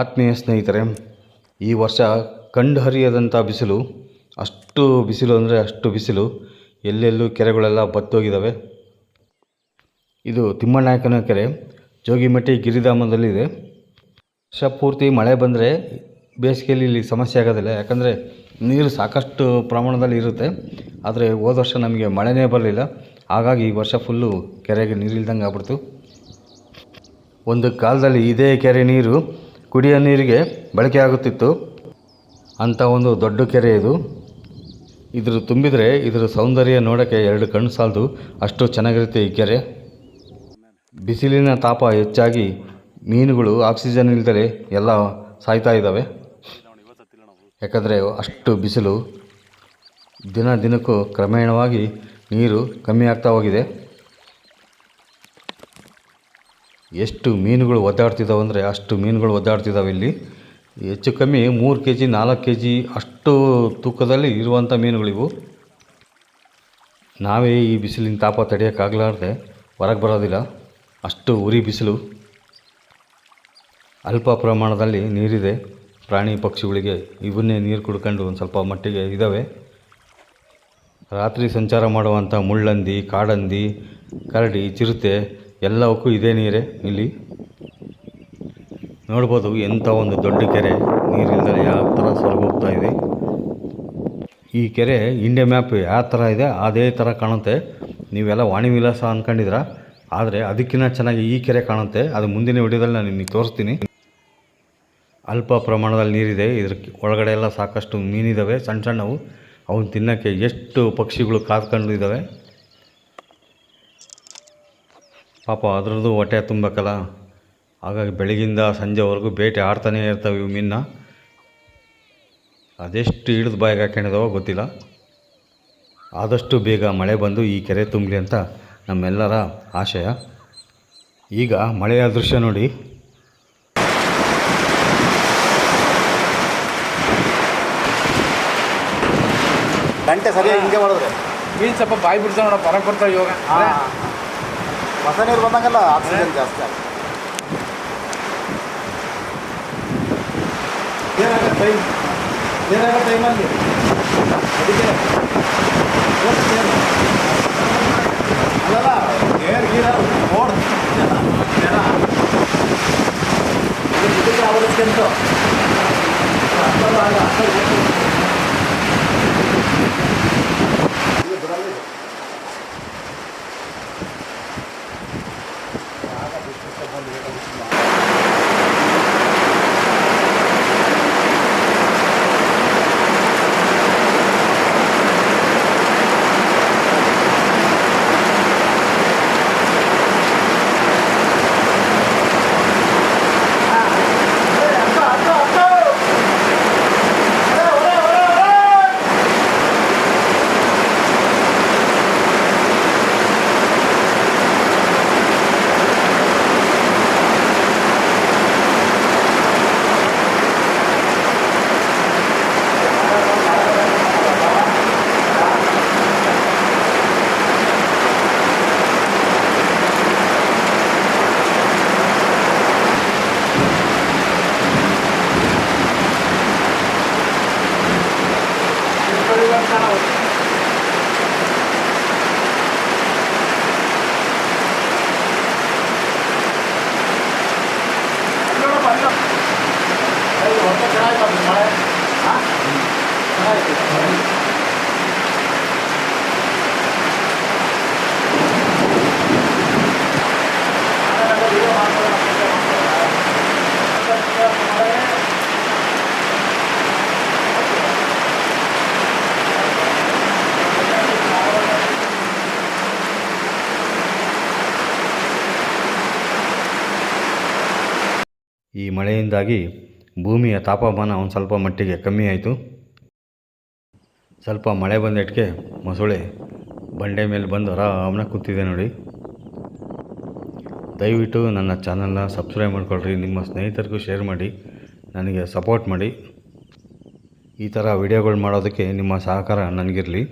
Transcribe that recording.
ಆತ್ಮೀಯ ಸ್ನೇಹಿತರೆ, ಈ ವರ್ಷ ಕಂಡು ಹರಿಯದಂಥ ಬಿಸಿಲು, ಅಷ್ಟು ಬಿಸಿಲು ಅಂದರೆ ಅಷ್ಟು ಬಿಸಿಲು, ಎಲ್ಲೆಲ್ಲೂ ಕೆರೆಗಳೆಲ್ಲ ಬತ್ತೋಗಿದ್ದಾವೆ. ಇದು ತಿಮ್ಮನಾಯಕನ ಕೆರೆ, ಜೋಗಿಮಟ್ಟಿ ಗಿರಿಧಾಮದಲ್ಲಿದೆ ವರ್ಷ ಪೂರ್ತಿ ಮಳೆ ಬಂದರೆ ಬೇಸಿಗೆಯಲ್ಲಿ ಇಲ್ಲಿ ಸಮಸ್ಯೆ ಆಗೋದಿಲ್ಲ, ಯಾಕಂದರೆ ನೀರು ಸಾಕಷ್ಟು ಪ್ರಮಾಣದಲ್ಲಿ ಇರುತ್ತೆ. ಆದರೆ ಹೋದ ವರ್ಷ ನಮಗೆ ಮಳೆನೇ ಬರಲಿಲ್ಲ. ಹಾಗಾಗಿ ಈ ವರ್ಷ ಫುಲ್ಲು ಕೆರೆಗೆ ನೀರಿಲ್ದಂಗೆ ಆಗ್ಬಿಡ್ತು. ಒಂದು ಕಾಲದಲ್ಲಿ ಇದೇ ಕೆರೆ ನೀರು ಕುಡಿಯೋ ನೀರಿಗೆ ಬಳಕೆ ಆಗುತ್ತಿತ್ತು. ಅಂಥ ಒಂದು ದೊಡ್ಡ ಕೆರೆ ಇದು. ಇದ್ರ ತುಂಬಿದರೆ ಇದರ ಸೌಂದರ್ಯ ನೋಡೋಕ್ಕೆ ಎರಡು ಕಣ್ಣು ಸಾಲದು. ಅಷ್ಟು ಚೆನ್ನಾಗಿರುತ್ತೆ ಈ ಕೆರೆ. ಬಿಸಿಲಿನ ತಾಪ ಹೆಚ್ಚಾಗಿ ಮೀನುಗಳು ಆಕ್ಸಿಜನ್ ಇಲ್ಲದೆ ಎಲ್ಲ ಸಾಯ್ತಾ ಇದ್ದಾವೆ ಯಾಕಂದರೆ ಅಷ್ಟು ಬಿಸಿಲು. ದಿನ ದಿನಕ್ಕೂ ಕ್ರಮೇಣವಾಗಿ ನೀರು ಕಮ್ಮಿ ಆಗ್ತಾ ಹೋಗಿದೆ. ಎಷ್ಟು ಮೀನುಗಳು ಒದ್ದಾಡ್ತಿದ್ದಾವೆ ಅಂದರೆ ಅಷ್ಟು ಮೀನುಗಳು ಒದ್ದಾಡ್ತಿದ್ದಾವೆ ಇಲ್ಲಿ. ಹೆಚ್ಚು ಕಮ್ಮಿ ಮೂರು ಕೆ ಜಿ ನಾಲ್ಕು ಕೆ ಜಿ ಅಷ್ಟು ತೂಕದಲ್ಲಿ ಇರುವಂಥ ಮೀನುಗಳಿವು. ನಾವೇ ಈ ಬಿಸಿಲಿನ ತಾಪ ತಡೆಯೋಕ್ಕಾಗಲಾರ್ದೆ ಹೊರಗೆ ಬರೋದಿಲ್ಲ. ಅಷ್ಟು ಉರಿ ಬಿಸಿಲು. ಅಲ್ಪ ಪ್ರಮಾಣದಲ್ಲಿ ನೀರಿದೆ. ಪ್ರಾಣಿ ಪಕ್ಷಿಗಳಿಗೆ ಇವನ್ನೇ ನೀರು ಕುಡ್ಕೊಂಡು ಒಂದು ಸ್ವಲ್ಪ ಮಟ್ಟಿಗೆ ಇದ್ದಾವೆ ರಾತ್ರಿ ಸಂಚಾರ ಮಾಡುವಂಥ ಮುಳ್ಳಂದಿ, ಕಾಡಂದಿ, ಕರಡಿ, ಚಿರತೆ ಎಲ್ಲವಕ್ಕೂ ಇದೇ ನೀರೇ ಇಲ್ಲಿ. ನೋಡ್ಬೋದು ಎಂಥ ಒಂದು ದೊಡ್ಡ ಕೆರೆ ನೀರಿಲ್ಲದೆ ಯಾವ ಥರ ಹೋಗ್ತಾ ಇದೆ. ಈ ಕೆರೆ ಇಂಡಿಯಾ ಮ್ಯಾಪ್ ಯಾವ ಥರ ಇದೆ, ಅದೇ ಥರ ಕಾಣುತ್ತೆ. ನೀವೆಲ್ಲ ವಾಣಿ ವಿಲಾಸ ಅಂದ್ಕೊಂಡಿದ್ರ ಆದರೆ ಅದಕ್ಕಿಂತ ಚೆನ್ನಾಗಿ ಈ ಕೆರೆ ಕಾಣುತ್ತೆ. ಅದು ಮುಂದಿನ ವಿಡಿಯೋದಲ್ಲಿ ನಾನು ನಿಮಗೆ ತೋರಿಸ್ತೀನಿ. ಅಲ್ಪ ಪ್ರಮಾಣದಲ್ಲಿ ನೀರಿದೆ. ಇದ್ರ ಒಳಗಡೆ ಎಲ್ಲ ಸಾಕಷ್ಟು ಮೀನಿದ್ದಾವೆ ಸಣ್ಣ ಸಣ್ಣವು. ಅವನ್ನ ತಿನ್ನೋಕ್ಕೆ ಎಷ್ಟು ಪಕ್ಷಿಗಳು ಕಾದ್ಕೊಂಡು ಇದ್ದಾವೆ ಪಾಪ ಅದರದ್ದು ಹೊಟ್ಟೆ ತುಂಬಬೇಕಲ್ಲ ಹಾಗಾಗಿ ಬೆಳಗಿಂದ ಸಂಜೆವರೆಗೂ ಬೇಟೆ ಆಡ್ತಾನೆ ಇರ್ತವೆ ಇವು ಮೀನನ್ನ. ಅದೆಷ್ಟು ಹಿಡಿದು ಬಾಯಿಗೆ ಹಾಕೊಂಡಿದಾವೋ ಗೊತ್ತಿಲ್ಲ. ಆದಷ್ಟು ಬೇಗ ಮಳೆ ಬಂದು ಈ ಕೆರೆ ತುಂಬಲಿ ಅಂತ ನಮ್ಮೆಲ್ಲರ ಆಶಯ. ಈಗ ಮಳೆಯ ದೃಶ್ಯ ನೋಡಿ. ಗಂಟೆ ಸರಿಯಾಗಿ ಹಿಂಗೆ ಮಾಡಿದ್ರೆ. ಮೀನು ಸ್ವಲ್ಪ ಬಾಯಿ ಬಿಡ್ತಾವೆ ನೋಡೋ ಹೊರಗೆ ಬರ್ತಾವೆ ಇವಾಗ. ಹಾಂ. ಹೊಸ ನೀರು ಬಂದಂಗೆಲ್ಲ ಆಕ್ಸಿಜನ್ ಜಾಸ್ತಿ ಆಗುತ್ತೆ ಟೈಮ್ ಏನಾಗ ಟೈಮಲ್ಲಿ ಅದಕ್ಕೆ ಅಲ್ಲಲ್ಲ ಏರ್ ಗೀರ ಓಡ್ ಜನ ಜನ ಇದಕ್ಕೆ ಅವರಿಸ್ಕೊಂತು ಮಳೆ ಈ ಮಳೆಯಿಂದಾಗಿ ಭೂಮಿಯ ತಾಪಮಾನ ಒಂದು ಸ್ವಲ್ಪ ಮಟ್ಟಿಗೆ ಕಮ್ಮಿ ಆಯಿತು. ಸ್ವಲ್ಪ ಮಳೆ ಬಂದಿಟ್ಟಿಗೆ ಮೊಸಳೆ ಬಂಡೆ ಮೇಲೆ ಬಂದು ಆರಾಮನ ಕೂತಿದೆ ನೋಡಿ. ದಯವಿಟ್ಟು ನನ್ನ ಚಾನಲ್ನ ಸಬ್ಸ್ಕ್ರೈಬ್ ಮಾಡ್ಕೊಳ್ರಿ, ನಿಮ್ಮ ಸ್ನೇಹಿತರಿಗೂ ಶೇರ್ ಮಾಡಿ, ನನಗೆ ಸಪೋರ್ಟ್ ಮಾಡಿ. ಈ ಥರ ವಿಡಿಯೋಗಳು ಮಾಡೋದಕ್ಕೆ ನಿಮ್ಮ ಸಹಕಾರ ನನಗಿರಲಿ.